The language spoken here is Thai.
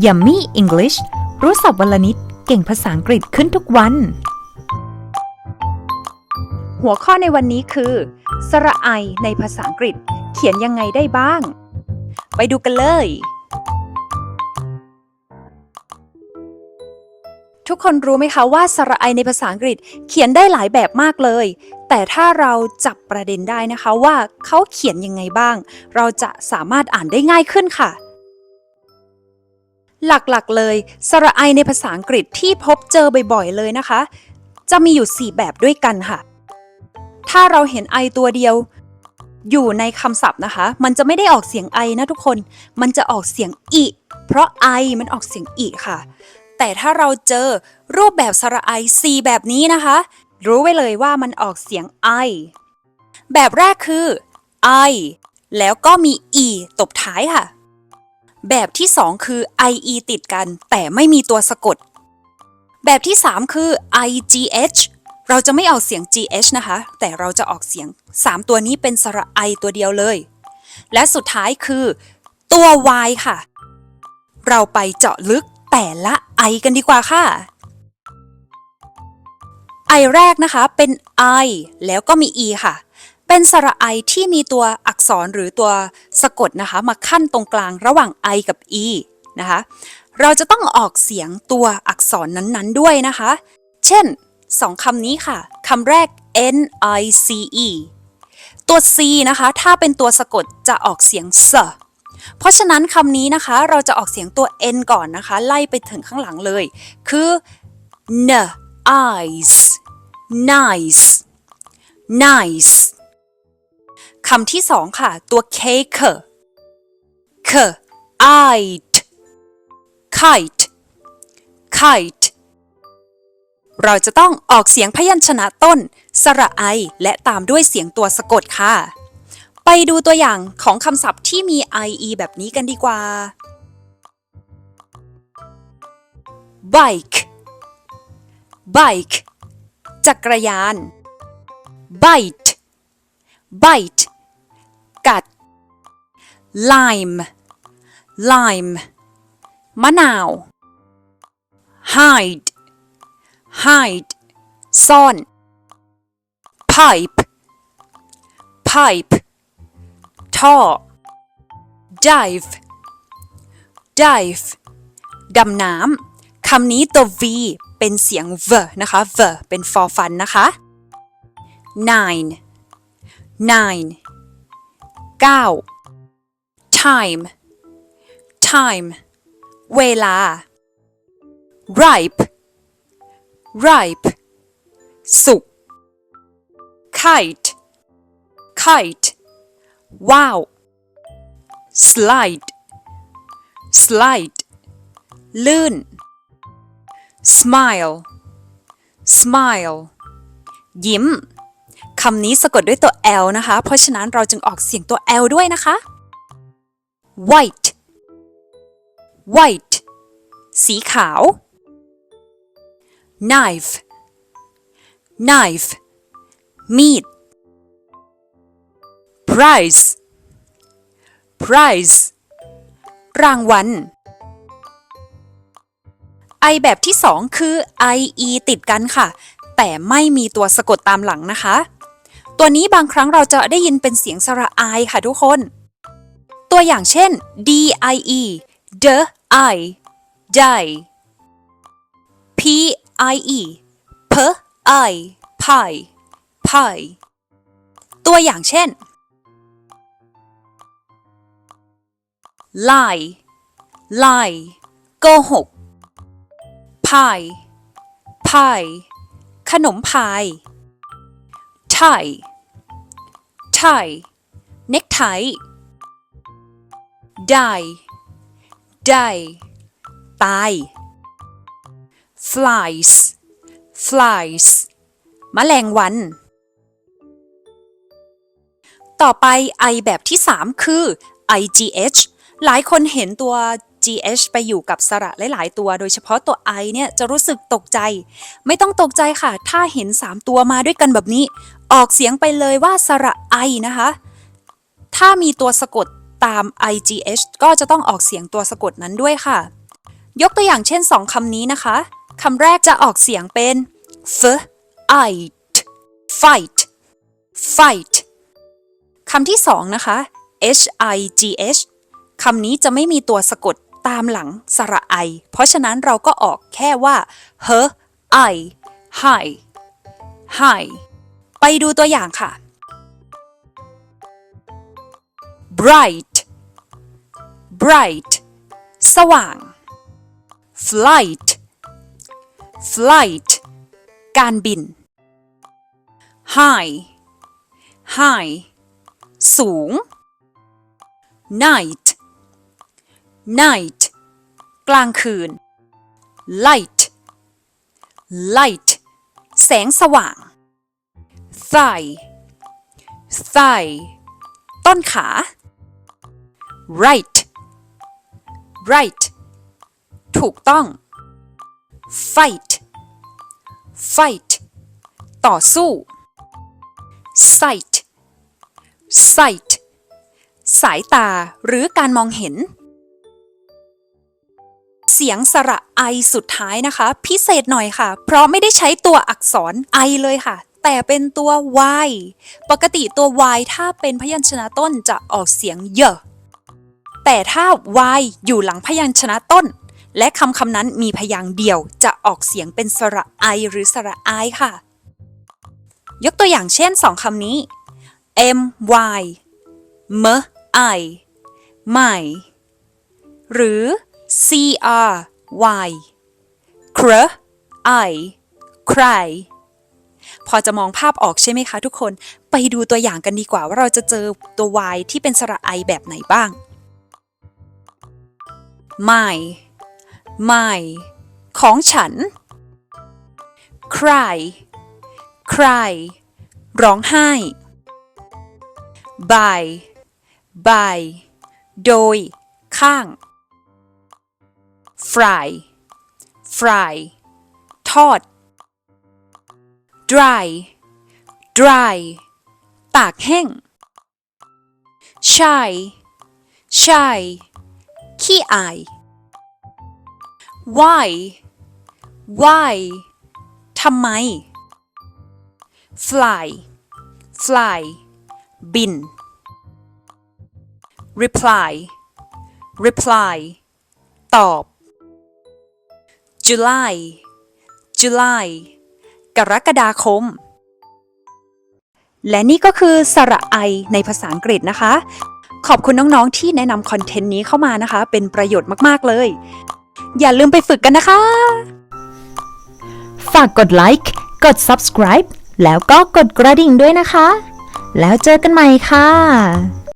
Yummy English รู้ศัพท์วันละนิด เก่งภาษาอังกฤษขึ้นทุกวัน หัวข้อในวันนี้คือ สระไอในภาษาอังกฤษ เขียนยังไงได้บ้าง ไปดูกันเลย ทุกคนรู้ไหมคะว่าสระไอในภาษาอังกฤษเขียนได้หลายแบบมากเลย แต่ถ้าเราจับประเด็นได้นะคะว่าเขาเขียนยังไงบ้าง เราจะสามารถอ่านได้ง่ายขึ้นค่ะ หลักๆเลย สระไอในภาษาอังกฤษที่พบเจอบ่อยๆเลยนะคะ จะมีอยู่ 4 แบบด้วยกันค่ะ ถ้าเราเห็นไอตัวเดียว อยู่ในคำศัพท์นะคะ มันจะไม่ได้ออกเสียงไอนะทุกคน มันจะออกเสียงอิเพราะไอมันออกเสียงอิค่ะ แต่ถ้าเราเจอรูปแบบสระไอ C แบบนี้นะคะ รู้ไว้เลยว่ามันออกเสียงไอ แบบแรกคือ I แล้วก็มี e ตบท้ายค่ะ แบบที่ 2 คือ ie ติดกัน แต่ไม่มีตัวสะกด แบบที่ 3 คือ igh เราจะไม่ออกเสียง gh นะคะ แต่เราจะออกเสียง 3 ตัวนี้เป็นสระไอตัวเดียวเลย และสุดท้ายคือ ตัว y ค่ะ เราไปเจาะลึกแต่ละไอกันดีกว่าค่ะไอแรกนะคะเป็น i แล้วก็มี e ค่ะ เป็นสระไอที่มีตัวอักษรหรือตัวสะกดนะคะ มาขั้นตรงกลางระหว่าง i กับ e นะคะ เราจะต้องออกเสียงตัวอักษรนั้นๆด้วยนะคะ เช่นสองคำนี้ค่ะคำแรก n i c e ตัว c นะคะ ถ้าเป็นตัวสะกดจะออกเสียง s เพราะฉะนั้นคำนี้นะคะเราจะออกเสียงตัว n ก่อนนะคะ ไล่ไปถึงข้างหลังเลย คือ n eyes nice nice ำที่สองค่ะ ตัว k เค k kite kite kite เราจะต้องออกเสียงพยัญชนะต้น สระไอ และตามด้วยเสียงตัวสะกดค่ะ ไปดูตัวอย่างของคำศัพท์ที่มี ie แบบนี้กันดีกว่า bike bike จักรยาน bite bite กัด lime lime มะนาว hide hide ซ่อน pipe pipe ท่อ dive dive ดำน้ำ คำนี้ตัว v เป็นเสียง v นะคะ v เป็น for fun นะคะ nine nine เก้า time time เวลา ripe ripe สุก kite kite ว้าว slide slide ลื่น smile smile ยิ้ม คำนี้สะกดด้วยตัว L นะคะ เพราะฉะนั้นเราจึงออกเสียงตัว L ด้วยนะคะ white white สีขาว knife knife มีด prize prize รางวัลไอแบบที่ 2 คือ ie ติดกันค่ะ แต่ไม่มีตัวสะกดตามหลังนะคะ ตัวนี้บางครั้งเราจะได้ยินเป็นเสียงสระไอค่ะทุกคน ตัวอย่างเช่น die the i die pie p i pie pie ตัวอย่างเช่น lie lie โกหก pie pie ขนมพาย tie tie necktie die die ตาย flies flies แมลงวัน ต่อไป I แบบที่ 3 คือ igh หลายคนเห็นตัว gh ไปอยู่กับสระหลาย ๆ ตัว โดยเฉพาะตัว i เนี่ยจะรู้สึกตกใจ ไม่ต้องตกใจค่ะ ถ้าเห็น 3 ตัวมาด้วยกันแบบนี้ ออกเสียงไปเลยว่าสระ i นะคะ ถ้ามีตัวสะกดตาม igh ก็จะต้องออกเสียงตัวสะกดนั้นด้วยค่ะ ยกตัวอย่างเช่นสองคำนี้นะคะคำแรกจะออกเสียงเป็น f i t fight fight คำที่สองนะคะ h i g h คำนี้จะไม่มีตัวสะกดตามหลังสระไอ เพราะฉะนั้นเราก็ออกแค่ว่า her i hi hi ไปดูตัวอย่างค่ะ bright bright สว่าง flight flight การบิน high high สูง night night กลางคืน light light แสงสว่าง thigh thigh ต้นขา right right ถูกต้อง fight fight ต่อสู้ sight sight สายตาหรือการมองเห็น เสียงสระไอสุดท้ายนะคะ พิเศษหน่อยค่ะ เพราะไม่ได้ใช้ตัวอักษรไอเลยค่ะ แต่เป็นตัว y ปกติตัว y ถ้าเป็นพยัญชนะต้นจะออกเสียงเยอะ แต่ถ้า y อยู่หลังพยัญชนะต้น และคำคำนั้นมีพยางค์เดียวจะออกเสียงเป็นสระไอหรือสระไอค่ะ ยกตัวอย่างเช่นสองคำนี้ m y m i my หรือ c r y cr i cry พอจะมองภาพออกใช่ไหมคะทุกคน ไปดูตัวอย่างกันดีกว่าว่าเราจะเจอตัว y ที่เป็นสระไอแบบไหนบ้าง my my ของฉัน cry cry ร้องไห้ by by โดย ข้าง fry fry ทอด dry dry ตากแห้ง shy shy ขี้อาย why why ทำไม fly fly บิน reply reply ตอบ July July กรกฎาคม และนี่ก็คือสระไอในภาษาอังกฤษนะคะ ขอบคุณน้องๆที่แนะนำคอนเทนต์นี้เข้ามานะคะ เป็นประโยชน์มากๆเลย อย่าลืมไปฝึกกันนะคะ ฝากกดไลค์กด subscribe แล้วก็กดกระดิ่งด้วยนะคะ แล้วเจอกันใหม่ค่ะ